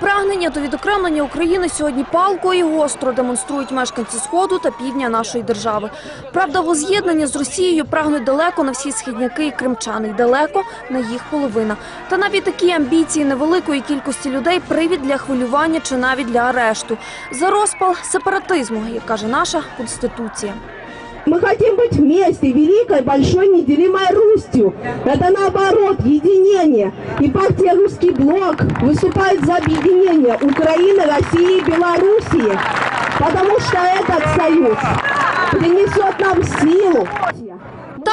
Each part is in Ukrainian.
Прагнення до відокремлення України сьогодні палко і гостро демонструють мешканці Сходу та півдня нашої держави. Правда, воз'єднання з Росією прагнуть далеко на всі східняки і кримчани, й далеко на їх половина. Та навіть такі амбіції невеликої кількості людей привід для хвилювання чи навіть для арешту. За розпал сепаратизму, як каже наша конституція. Мы хотим быть вместе, великой, большой, неделимой Русью. Это наоборот, единение. И партия «Русский блок» выступает за объединение Украины, России и Белоруссии. Потому что этот союз принесет нам силу.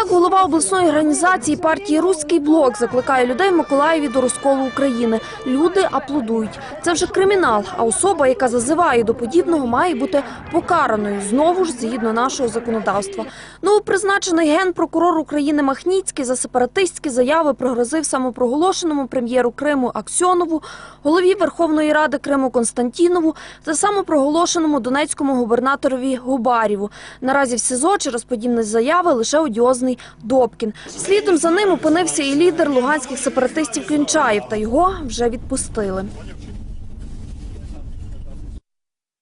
Так, голова обласної організації партії Руський блок закликає людей в Миколаєві до розколу України. Люди аплодують. Це вже кримінал. А особа, яка зазиває до подібного, має бути покараною знову ж згідно нашого законодавства. Новопризначений генпрокурор України Махніцький за сепаратистські заяви пригрозив самопроголошеному прем'єру Криму Аксьонову, голові Верховної Ради Криму Константінову та самопроголошеному донецькому губернаторові Губарєву. Наразі в СІЗО через подібні заяви лише одіозний Добкін. Слідом за ним опинився і лідер луганських сепаратистів Клінчаєв, та його вже відпустили.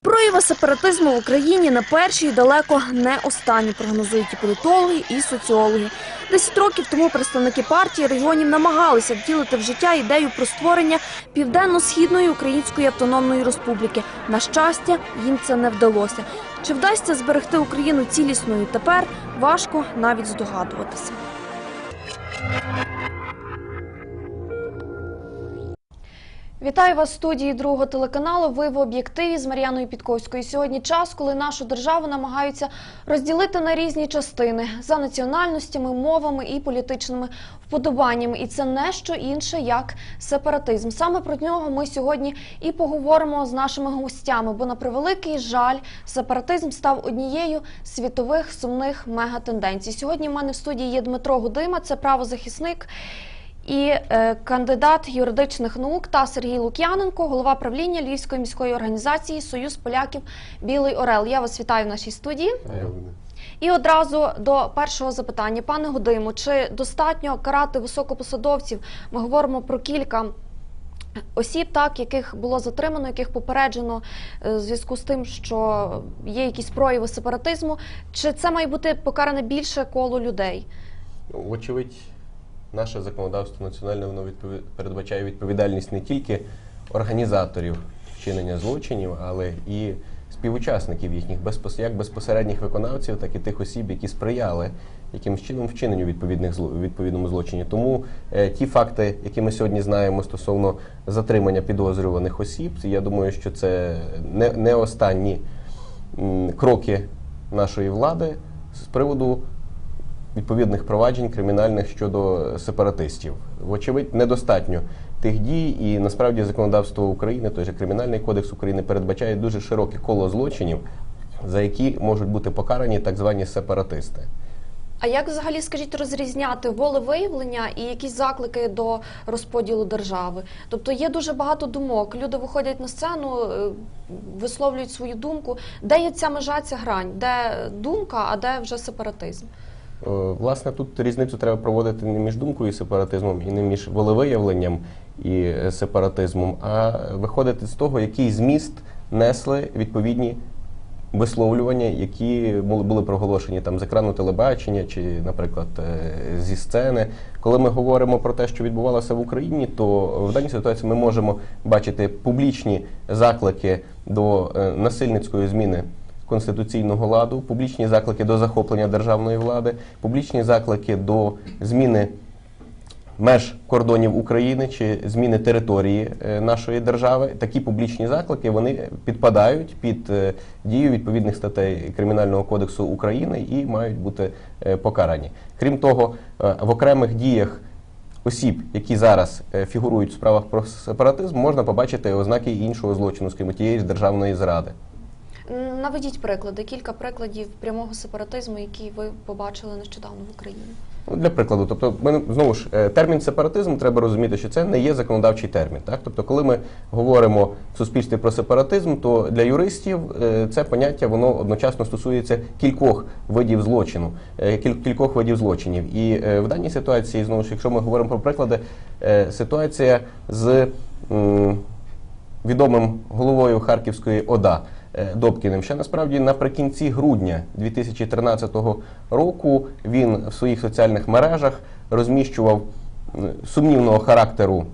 Прояви сепаратизму в Україні на перші і далеко не останні, прогнозують і політологи, і соціологи. Десять років тому представники партії регіонів намагалися втілити в життя ідею про створення південно-східної української автономної республіки. На щастя, їм це не вдалося. Чи вдасться зберегти Україну цілісною тепер, важко навіть здогадуватися. Вітаю вас в студії другого телеканалу. Ви в об'єктиві з Мар'яною Підковською. Сьогодні час, коли нашу державу намагаються розділити на різні частини за національностями, мовами і політичними вподобаннями. І це не що інше, як сепаратизм. Саме про нього ми сьогодні і поговоримо з нашими гостями. Бо на превеликий жаль, сепаратизм став однією світових сумних мегатенденцій. Сьогодні в мене в студії є Дмитро Гудима, це правозахисник і е, кандидат юридичних наук та Сергій Лук'яненко, голова правління Львівської міської організації Союз поляків Білий Орел. Я вас вітаю в нашій студії. І одразу до першого запитання, пане Гудиму, чи достатньо карати високопосадовців? Ми говоримо про кілька. Осіб, так яких було затримано, яких попереджено е, в зв'язку з тим, що є якісь прояви сепаратизму, чи це має бути покаране більше коло людей? Ну, Вочевидь, наше законодавство національне воно відпові- передбачає відповідальність не тільки організаторів вчинення злочинів, але і співучасників їхніх, безпос- як безпосередніх виконавців, так і тих осіб, які сприяли якимось чином вчиненню відповідних зло, відповідному злочині. Тому е, ті факти, які ми сьогодні знаємо стосовно затримання підозрюваних осіб, я думаю, що це не, не останні м, кроки нашої влади з приводу відповідних проваджень кримінальних щодо сепаратистів. Вочевидь, недостатньо тих дій, і насправді законодавство України, той же Кримінальний кодекс України, передбачає дуже широке коло злочинів, за які можуть бути покарані так звані сепаратисти. А як взагалі, скажіть, розрізняти волевиявлення і якісь заклики до розподілу держави? Тобто є дуже багато думок. Люди виходять на сцену, е, висловлюють свою думку. Де є ця межа, ця грань? Де думка, а де вже сепаратизм? Е, Власне, тут різницю треба проводити не між думкою і сепаратизмом, і не між волевиявленням і е, сепаратизмом, а виходити з того, який зміст несли відповідні висловлювання, які були, проголошені там з екрану телебачення чи, наприклад, е, зі сцени. Коли ми говоримо про те, що відбувалося в Україні, то в даній ситуації ми можемо бачити публічні заклики до насильницької зміни конституційного ладу, публічні заклики до захоплення державної влади, публічні заклики до зміни меж кордонів України чи зміни території е, нашої держави. Такі публічні заклики вони підпадають під е, дію відповідних статей Кримінального кодексу України і мають бути е, покарані. Крім того, в окремих діях. Осіб, які зараз фігурують в справах про сепаратизм, можна побачити ознаки іншого злочину, скажімо, тієї державної зради. Наведіть приклади, кілька прикладів прямого сепаратизму, які ви побачили нещодавно в Україні. Для прикладу, тобто, ми знову ж е, термін сепаратизм треба розуміти, що це не є законодавчий термін. Так, тобто, коли ми говоримо в суспільстві про сепаратизм, то для юристів е, це поняття воно одночасно стосується кількох видів злочину, е, кількох видів злочинів. І в даній ситуації, знову ж, якщо ми говоримо про приклади, ситуація з відомим головою Харківської ОДА Добкіним. Ще насправді наприкінці грудня 2013 року він в своїх соціальних мережах розміщував е, сумнівного характеру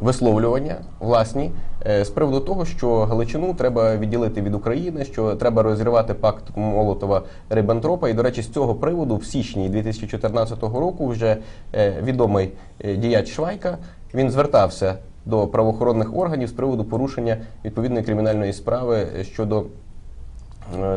висловлювання власні е, з приводу того, що Галичину треба відділити від України, що треба розірвати пакт Молотова Риббентропа. І, до речі, з цього приводу в січні 2014 року вже е, відомий е, діяч Швайка він звертався до правоохоронних органів з приводу порушення відповідної кримінальної справи щодо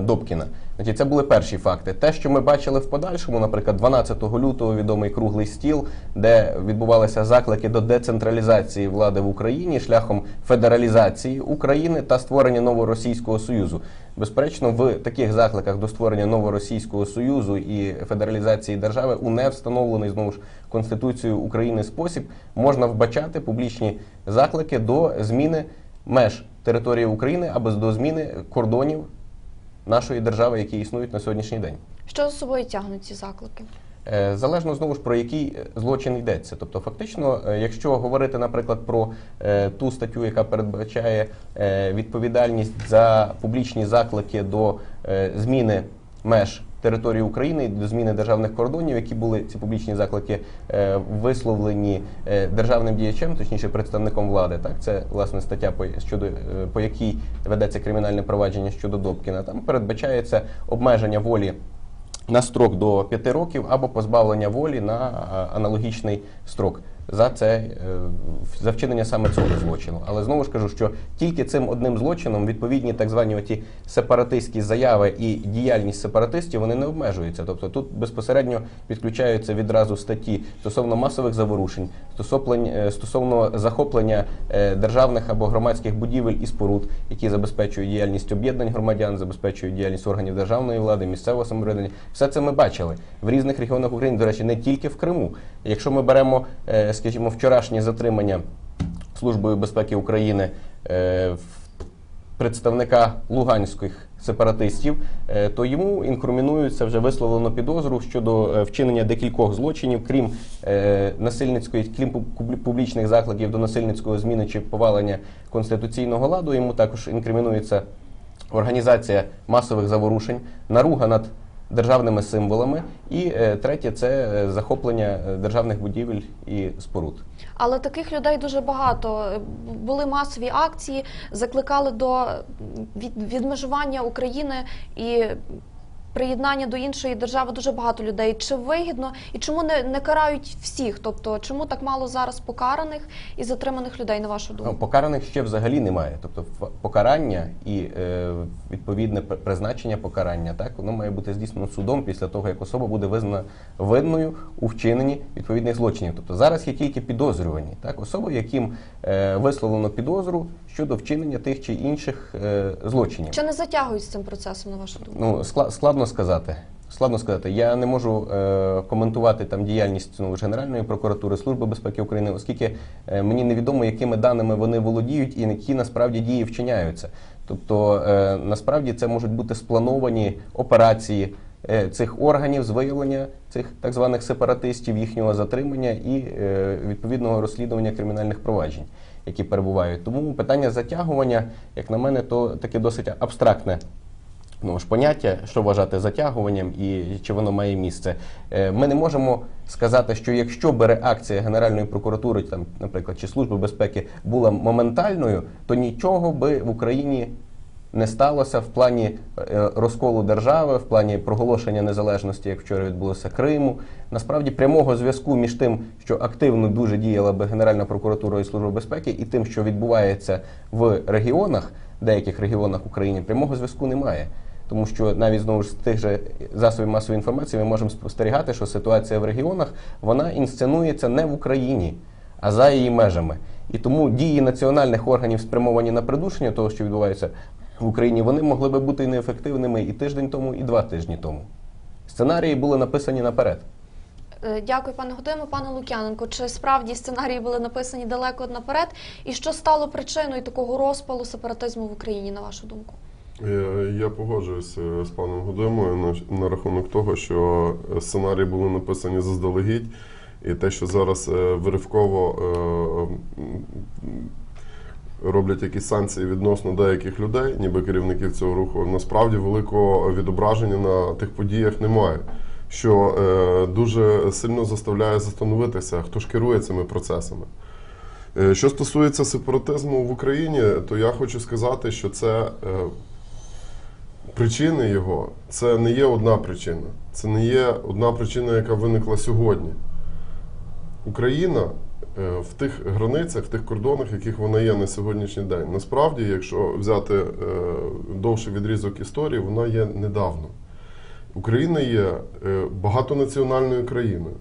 Добкіна. Значить, це були перші факти. Те, що ми бачили в подальшому, наприклад, 12 лютого відомий круглий стіл, де відбувалися заклики до децентралізації влади в Україні шляхом федералізації України та створення новоросійського союзу. Безперечно, в таких закликах до створення новоросійського союзу і федералізації держави у не встановлений знову ж конституцією України спосіб можна вбачати публічні заклики до зміни меж території України або до зміни кордонів нашої держави, які існують на сьогоднішній день. Що за собою тягнуть ці заклики? Е, Залежно знову ж про який е, злочин йдеться. Тобто, фактично, е, якщо говорити, наприклад, про ту статтю, яка передбачає відповідальність за публічні заклики до зміни меж території України до зміни державних кордонів, які були ці публічні заклики е, висловлені е, державним діячем, точніше представником влади. Так, це власне стаття по щодо е, по якій ведеться кримінальне провадження щодо Добкіна. Там передбачається обмеження волі на строк до 5 років або позбавлення волі на аналогічний строк за це е, за вчинення саме цього злочину. Але знову ж кажу, що тільки цим одним злочином відповідні так звані оті сепаратистські заяви і діяльність сепаратистів вони не обмежуються. Тобто тут безпосередньо підключаються відразу статті стосовно масових заворушень, стосовно, стосовно захоплення е, державних або громадських будівель і споруд, які забезпечують діяльність об'єднань громадян, забезпечують діяльність органів державної влади, місцевого самоврядування. Все це ми бачили в різних регіонах України. До речі, не тільки в Криму. Якщо ми беремо, е, скажімо, вчорашнє затримання Службою безпеки України е, представника луганських сепаратистів, е, то йому інкримінується вже висловлено підозру щодо вчинення декількох злочинів, крім насильницької, крім пуб- публічних закликів до насильницького зміни чи повалення конституційного ладу. Йому також інкримінується організація масових заворушень, наруга над державними символами, і е, третє це е, захоплення е, державних будівель і споруд. Але таких людей дуже багато. Були масові акції, закликали до відмежування України і приєднання до іншої держави дуже багато людей. Чи вигідно і чому не, не карають всіх? Тобто, чому так мало зараз покараних і затриманих людей, на вашу Ну, думку? покараних ще взагалі немає. Тобто покарання і е, відповідне призначення покарання, так воно має бути здійснено судом після того, як особа буде визнана винною у вчиненні відповідних злочинів. Тобто зараз є тільки підозрювані, так особи, яким е, висловлено підозру щодо вчинення тих чи інших е, злочинів. Чи не затягують з цим процесом, на вашу думку? Ну, скла- складно сказати. Складно сказати, я не можу е, коментувати там діяльність ну, ж Генеральної прокуратури, Служби безпеки України, оскільки е, мені невідомо, якими даними вони володіють і які насправді дії вчиняються. Тобто, е, насправді це можуть бути сплановані операції е, цих органів з виявлення цих так званих сепаратистів, їхнього затримання і е, відповідного розслідування кримінальних проваджень, які перебувають. Тому питання затягування, як на мене, то таке досить абстрактне ну, ж поняття, що вважати затягуванням і чи воно має місце. Е, Ми не можемо сказати, що якщо би реакція Генеральної прокуратури, там, наприклад, чи Служби безпеки була моментальною, то нічого би в Україні не сталося в плані е, розколу держави, в плані проголошення незалежності, як вчора відбулося Криму. Насправді прямого зв'язку між тим, що активно дуже діяла би Генеральна прокуратура і Служба безпеки, і тим, що відбувається в регіонах, деяких регіонах України, прямого зв'язку немає. Тому що навіть знову ж з тих же засобів масової інформації ми можемо спостерігати, що ситуація в регіонах вона інсценується не в Україні, а за її межами. І тому дії національних органів спрямовані на придушення того, що відбувається в Україні, вони могли би бути неефективними і тиждень тому, і два тижні тому. Сценарії були написані наперед. Е, Дякую, пане Годимо. Пане Лук'яненко, чи справді сценарії були написані далеко наперед? І що стало причиною такого розпалу сепаратизму в Україні, на вашу думку? Е, Я погоджуюся з паном Гудимою на, на рахунок того, що сценарії були написані заздалегідь, і те, що зараз е, виривково е, роблять якісь санкції відносно деяких людей, ніби керівників цього руху, насправді великого відображення на тих подіях немає. Що е, дуже сильно заставляє застановитися, хто ж керує цими процесами. Е, Що стосується сепаратизму в Україні, то я хочу сказати, що це е, причини його це не є одна причина. Це не є одна причина, яка виникла сьогодні. Україна в тих границях, в тих кордонах, яких вона є на сьогоднішній день. Насправді, якщо взяти е, довший відрізок історії, вона є недавно. Україна є е, багатонаціональною країною.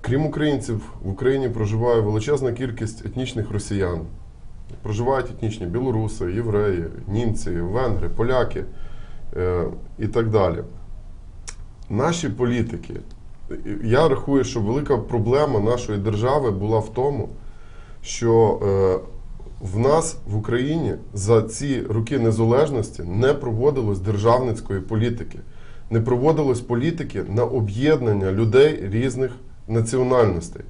Крім українців, в Україні проживає величезна кількість етнічних росіян. Проживають етнічні білоруси, євреї, німці, венгри, поляки е, і так далі. Наші політики, я рахую, що велика проблема нашої держави була в тому, що е, в нас в Україні за ці роки незалежності не проводилось державницької політики, не проводилось політики на об'єднання людей різних національностей.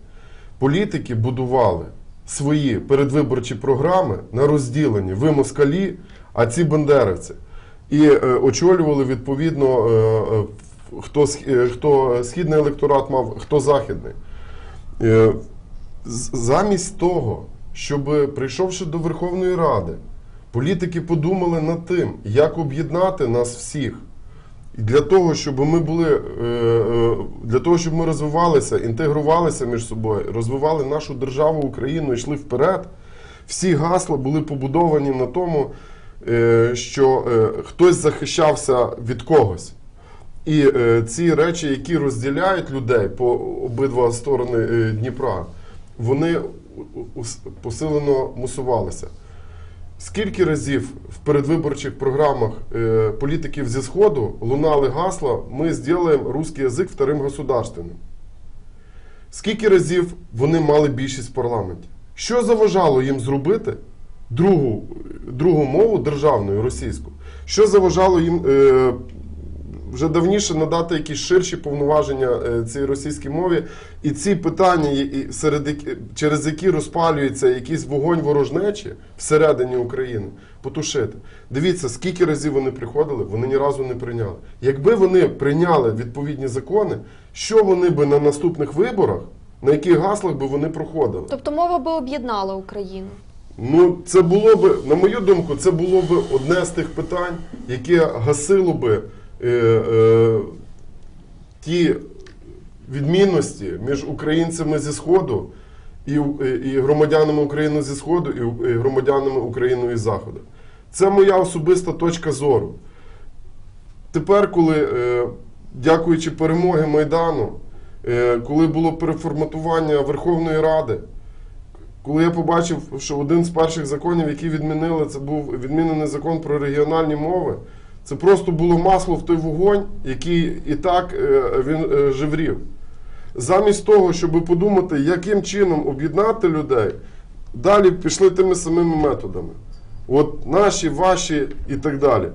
Політики будували свої передвиборчі програми на розділенні ви москалі, а ці бандерівці. І е, очолювали відповідно, е, хто, е, хто східний електорат мав, хто західний. Е, замість того, щоб прийшовши до Верховної Ради, політики подумали над тим, як об'єднати нас всіх. Для того, щоб ми були, е, для того, щоб ми розвивалися, інтегрувалися між собою, розвивали нашу державу Україну, йшли вперед, всі гасла були побудовані на тому, що хтось захищався від когось. І е, ці речі, які розділяють людей по обидва сторони е, Дніпра, вони посилено мусувалися. Скільки разів в передвиборчих програмах е, політиків зі Сходу лунали гасла «Ми зробимо русский язик вторим государственним»? Скільки разів вони мали більшість в парламенті? Що заважало їм зробити другу, другу мову державною російську? Що заважало їм е, вже давніше надати якісь ширші повноваження е, цій російській мові, і ці питання, серед через які розпалюється якийсь вогонь ворожнечі всередині України, потушити. Дивіться, скільки разів вони приходили, вони ні разу не прийняли. Якби вони прийняли відповідні закони, що вони би на наступних виборах, на яких гаслах би вони проходили? Тобто мова би об'єднала Україну. Ну, це було би, на мою думку, це було би одне з тих питань, яке гасило би ті відмінності між українцями зі Сходу і, е, і громадянами України зі Сходу, і громадянами України із Заходу. Це моя особиста точка зору. Тепер, коли, е, дякуючи перемоги Майдану, е, коли було переформатування Верховної Ради, коли я побачив, що один з перших законів, які відмінили, це був відмінений закон про регіональні мови. Це просто було масло в той вогонь, який і так е, він е, живрів. Замість того, щоб подумати, яким чином об'єднати людей, далі пішли тими самими методами. От наші, ваші і так далі.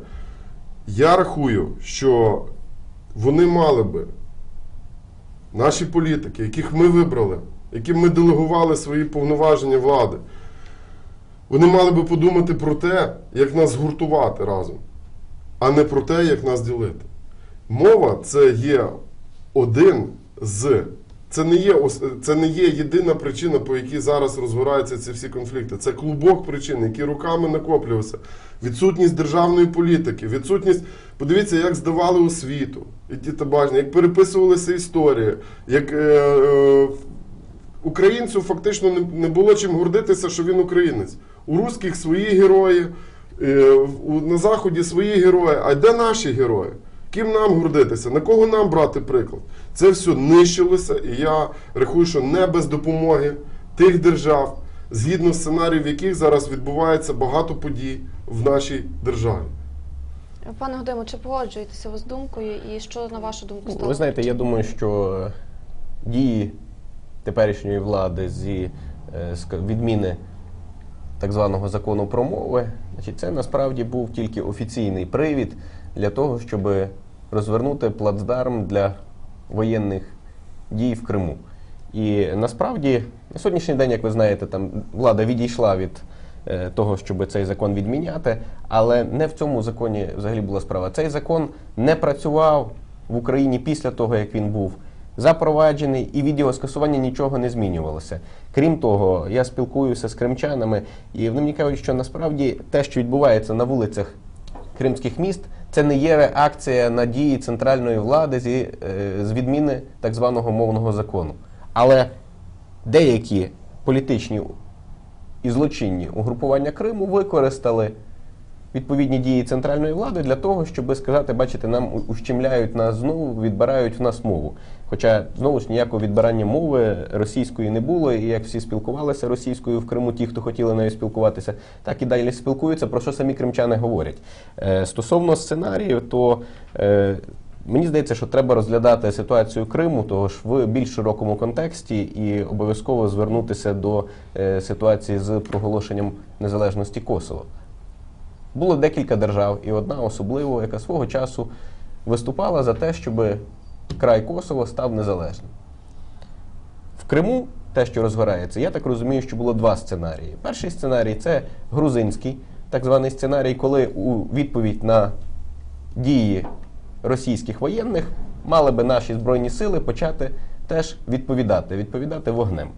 Я рахую, що вони мали би наші політики, яких ми вибрали, яким ми делегували свої повноваження влади, вони мали би подумати про те, як нас згуртувати разом, а не про те, як нас ділити. Мова це є один з. Це не є, це не є єдина причина, по якій зараз розгораються ці всі конфлікти. Це клубок причин, які роками накоплювався. Відсутність державної політики, відсутність. Подивіться, як здавали освіту, і дітобачення, як переписувалися історії, як е, е, українцю фактично не, не було чим гордитися, що він українець. У русських свої герої, на Заході свої герої. А де наші герої? Ким нам гордитися? На кого нам брати приклад? Це все нищилося, і я рахую, що не без допомоги тих держав, згідно сценаріїв яких зараз відбувається багато подій в нашій державі. Пане Годимо, чи погоджуєтеся ви з думкою, і що на вашу думку стало? Ви знаєте, я думаю, що е, дії теперішньої влади зі е, відміни так званого закону про мови, значить, це насправді був тільки офіційний привід для того, щоб розвернути плацдарм для воєнних дій в Криму. І насправді на сьогоднішній день, як ви знаєте, там влада відійшла від е, того, щоб цей закон відміняти, але не в цьому законі взагалі була справа. Цей закон не працював в Україні після того, як він був запроваджений, і від його скасування нічого не змінювалося. Крім того, я спілкуюся з кримчанами, і вони мені кажуть, що насправді те, що відбувається на вулицях кримських міст, це не є реакція на дії центральної влади зі, е, з відміни так званого мовного закону. Але деякі політичні і злочинні угрупування Криму використали відповідні дії центральної влади для того, щоб сказати, бачите, нам ущемляють нас знову, відбирають в нас мову. Хоча знову ж ніякого відбирання мови російської не було, і як всі спілкувалися російською в Криму, ті, хто хотіли нею спілкуватися, так і далі спілкуються, про що самі кримчани говорять. Е, стосовно сценарію, то е, Мені здається, що треба розглядати ситуацію Криму, того ж в більш широкому контексті, і обов'язково звернутися до е, ситуації з проголошенням незалежності Косово. Було декілька держав, і одна особливо, яка свого часу виступала за те, щоб край Косово став незалежним. В Криму те, що розгорається, я так розумію, що було два сценарії. Перший сценарій це грузинський, так званий сценарій, коли у відповідь на дії російських воєнних мали би наші збройні сили почати теж відповідати, відповідати вогнем.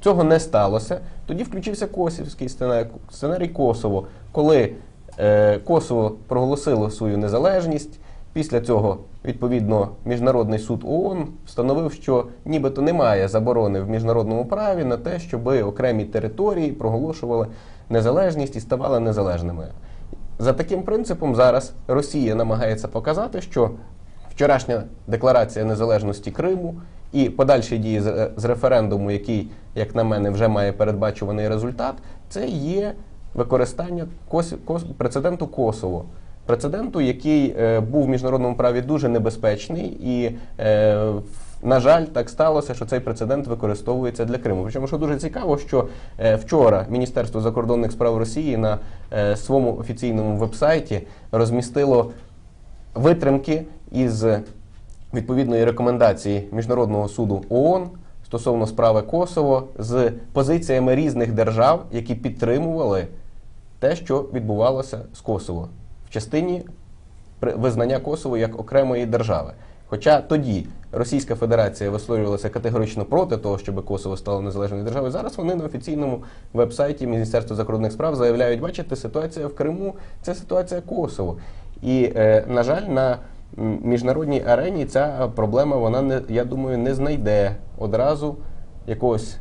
Цього не сталося. Тоді включився Косівський сценарій, сценарій Косово, коли е, Косово проголосило свою незалежність. Після цього, відповідно, Міжнародний суд ООН встановив, що нібито немає заборони в міжнародному праві на те, щоб окремі території проголошували незалежність і ставали незалежними. За таким принципом зараз Росія намагається показати, що вчорашня декларація незалежності Криму і подальші дії з, з референдуму, який, як на мене, вже має передбачуваний результат, це є використання прецеденту Косово. Прецеденту, який е, був в міжнародному праві дуже небезпечний, і, е, на жаль, так сталося, що цей прецедент використовується для Криму. Причому, що дуже цікаво, що е, вчора Міністерство закордонних справ Росії на своєму офіційному вебсайті розмістило витримки із відповідної рекомендації Міжнародного суду ООН стосовно справи Косово з позиціями різних держав, які підтримували те, що відбувалося з Косово в частині визнання Косово як окремої держави. Хоча тоді Російська Федерація висловлювалася категорично проти того, щоб Косово стало незалежною державою. Зараз вони на офіційному вебсайті Міністерства закордонних справ заявляють, бачите, ситуація в Криму це ситуація Косово. І, е, на жаль, на міжнародній арені ця проблема, вона не я думаю, не знайде одразу якогось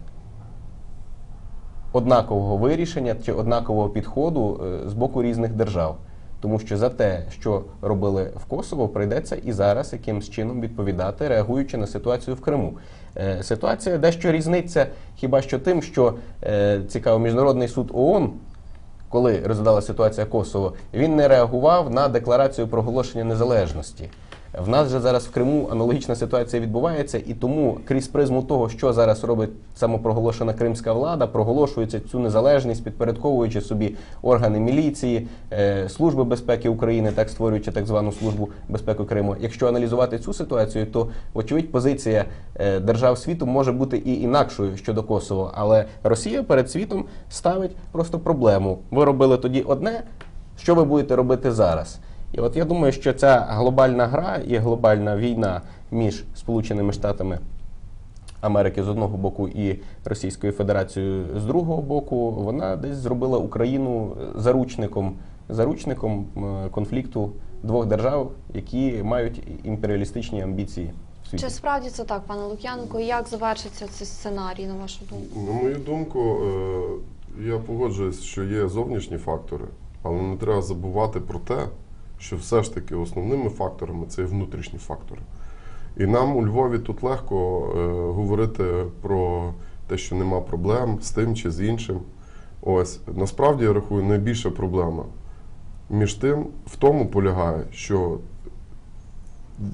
однакового вирішення чи однакового підходу е, з боку різних держав. Тому що за те, що робили в Косово, прийдеться і зараз якимсь чином відповідати, реагуючи на ситуацію в Криму. Е, Ситуація дещо різниця хіба що тим, що е, цікаво, Міжнародний суд ООН, коли розглядала ситуація Косово, він не реагував на декларацію проголошення незалежності. В нас же зараз в Криму аналогічна ситуація відбувається, і тому крізь призму того, що зараз робить самопроголошена кримська влада, проголошується цю незалежність, підпорядковуючи собі органи міліції, е, служби безпеки України, так створюючи так звану службу безпеки Криму. Якщо аналізувати цю ситуацію, то вочевидь позиція е, держав світу може бути і інакшою щодо Косово. Але Росія перед світом ставить просто проблему. Ви робили тоді одне, що ви будете робити зараз? І от я думаю, що ця глобальна гра і глобальна війна між Сполученими Штатами Америки з одного боку і Російською Федерацією з другого боку, вона десь зробила Україну заручником, заручником е, конфлікту двох держав, які мають імперіалістичні амбіції світі. Чи справді це так, пане Лук'яненко? Як завершиться цей сценарій, на вашу думку? На мою думку, е, я погоджуюсь, що є зовнішні фактори, але не треба забувати про те, що все ж таки основними факторами це внутрішні фактори. І нам у Львові тут легко е, говорити про те, що нема проблем з тим чи з іншим. Ось насправді я рахую, найбільша проблема між тим в тому полягає, що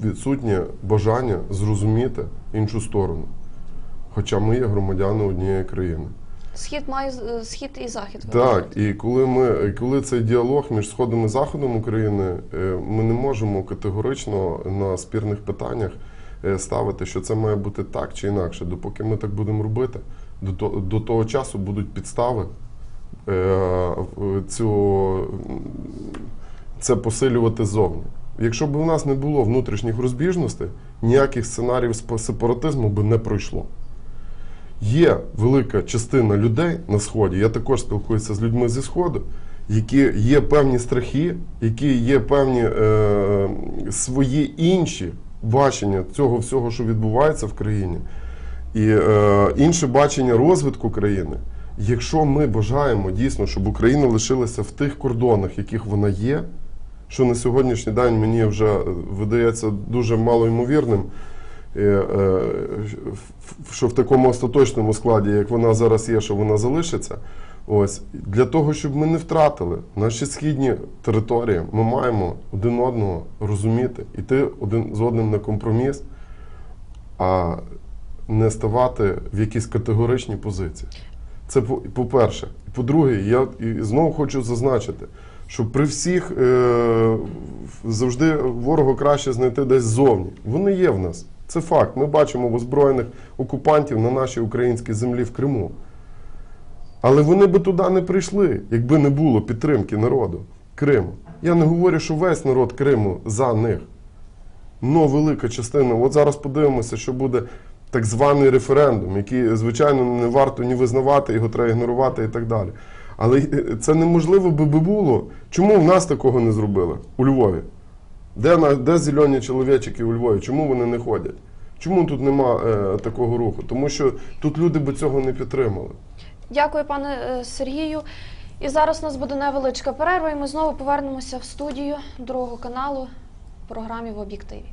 відсутнє бажання зрозуміти іншу сторону. Хоча ми є громадяни однієї країни. Схід має е, схід і захід. Так, і коли ми коли цей діалог між Сходом і Заходом України, е, ми не можемо категорично на спірних питаннях е, ставити, що це має бути так чи інакше. Допоки ми так будемо робити, до, того часу будуть підстави цю, це посилювати ззовні. Якщо б у нас не було внутрішніх розбіжностей, ніяких сценаріїв сепаратизму би не пройшло. Є велика частина людей на сході. Я також спілкуюся з людьми зі сходу, які є певні страхи, які є певні е, свої інші бачення цього всього, що відбувається в країні, і е, інше бачення розвитку країни. Якщо ми бажаємо дійсно, щоб Україна лишилася в тих кордонах, яких вона є, що на сьогоднішній день мені вже е, видається дуже малоймовірним, що в такому остаточному складі, як вона зараз є, що вона залишиться. Ось для того, щоб ми не втратили наші східні території, ми маємо один одного розуміти, йти один з одним на компроміс, а не ставати в якісь категоричні позиції. Це по- по-перше. По-друге, я знову хочу зазначити, що при всіх е, завжди ворогу краще знайти десь ззовні. Вони є в нас. Це факт. Ми бачимо озброєних окупантів на нашій українській землі в Криму. Але вони би туди не прийшли, якби не було підтримки народу Криму. Я не говорю, що весь народ Криму за них. Ну, велика частина. От зараз подивимося, що буде так званий референдум, який, звичайно, не варто ні визнавати, його треба ігнорувати і так далі. Але е, це неможливо би було. Чому в нас такого не зробили у Львові? Де, на, де зелені чоловічики у Львові? Чому вони не ходять? Чому тут нема е, такого руху? Тому що тут люди би цього не підтримали. Дякую, пане е, Сергію. І зараз у нас буде невеличка перерва, і ми знову повернемося в студію другого каналу в програмі в об'єктиві.